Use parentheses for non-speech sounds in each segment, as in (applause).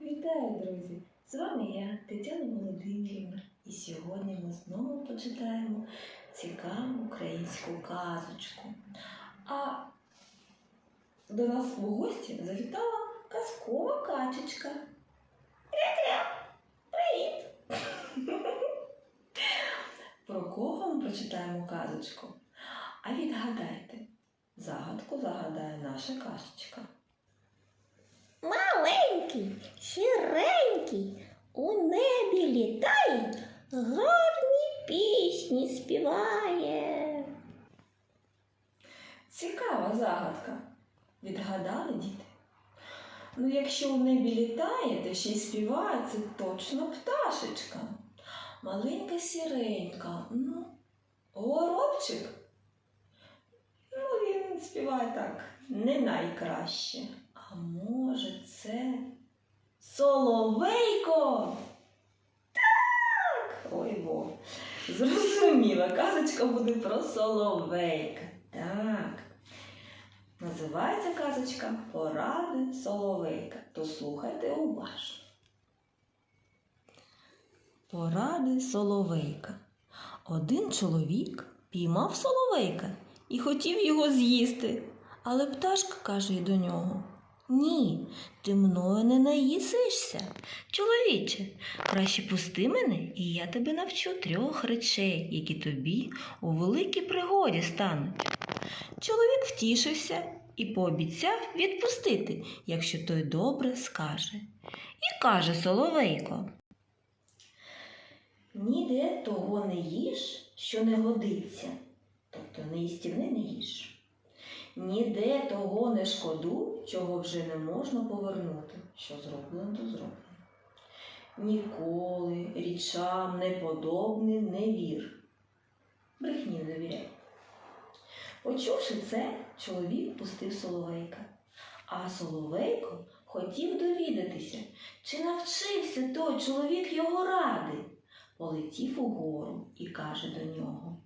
Вітаю, друзі! З вами я, Тетяна Володимирівна, і сьогодні ми знову почитаємо цікаву українську казочку. А до нас в гості завітала казкова качечка. Кря-кря! Привіт! (laughs) Про кого ми прочитаємо казочку? А відгадайте, загадку загадає наша кашечка. Маленький, сіренький, у небі літає, гарні пісні співає. Цікава загадка. Відгадали, діти? Ну, якщо у небі літає, та ще й співає, це точно пташечка. Маленька сіренька. Ну, горобчик. Ну, він співає так, не найкраще. А може, це Соловейко? Так! Ой бо. Зрозуміла, казочка буде про Соловейка. Так. Називається казочка Поради Соловейка. То слухайте уважно. Поради Соловейка. Один чоловік піймав соловейка і хотів його з'їсти. Але пташка каже до нього: Ні, ти мною не наїсишся. Чоловіче, краще пусти мене, і я тебе навчу трьох речей, які тобі у великій пригоді стануть. Чоловік втішився і пообіцяв відпустити, якщо той добре скаже. І каже Соловейко. Ніде того не їж, що не годиться, тобто неїстівне не їж. Ніде того не шкоду, чого вже не можна повернути, що зроблено, то зроблено. Ніколи річам неподобним не вір. Брехні не довіряй. Почувши це, чоловік пустив Соловейка. А Соловейко хотів довідатися, чи навчився той чоловік його ради. Полетів угору і каже до нього.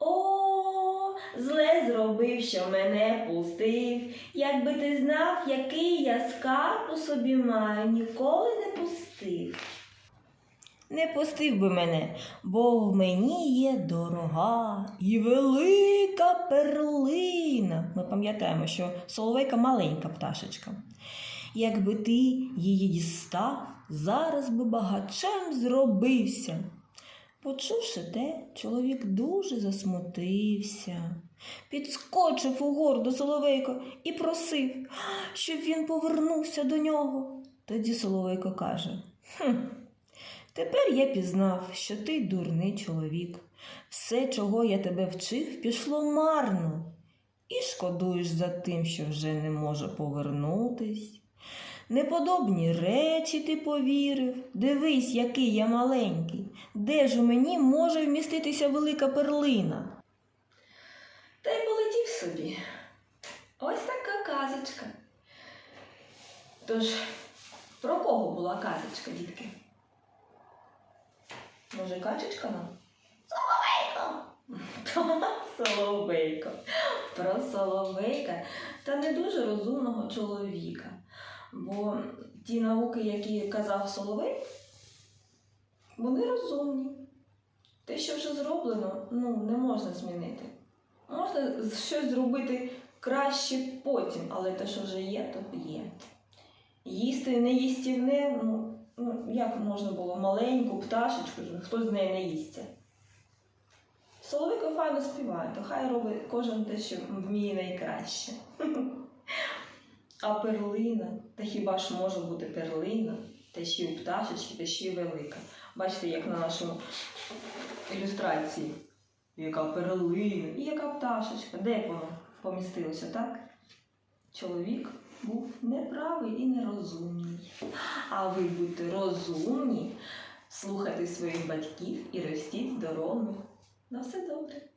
О, зле зробив, що мене пустив. Якби ти знав, який я скарб у собі маю, ніколи не пустив. Не пустив би мене, бо в мені є дорога і велика перлина. Ми пам'ятаємо, що соловейка маленька пташечка. Якби ти її дістав, зараз би багачем зробився. Почувши те, чоловік дуже засмутився, підскочив угору до Соловейка і просив, щоб він повернувся до нього. Тоді Соловейко каже: Хм, тепер я пізнав, що ти дурний чоловік. Все, чого я тебе вчив, пішло марно. І шкодуєш за тим, що вже не може повернутись. Неподобні речі ти повірив. Дивись, який я маленький. Де ж у мені може вміститися велика перлина? Та й полетів собі. Ось така казочка. Тож, про кого була казочка, дітки? Може, качечка нам? Соловейко! (laughs) Соловейко. Про Соловейка та не дуже розумного чоловіка. Бо ті науки, які казав Соловей, вони розумні. Те, що вже зроблено, ну, не можна змінити. Можна щось зробити краще потім, але те, що вже є, то є. Їсти неїстівне, ну, ну як можна було маленьку пташечку, хто з неї не їсться. Соловейко файно співає, то хай робить кожен те, що вміє найкраще. (laughs) А перлина, та хіба ж може бути перлина, та ще й у пташечки, та ще й велика. Бачите, як на нашому ілюстрації. Яка перлина і яка пташечка. Де б воно помістилося, так? Чоловік був неправий і нерозумний. А ви будьте розумні, слухайте своїх батьків і ростіть здоровими. На все добре.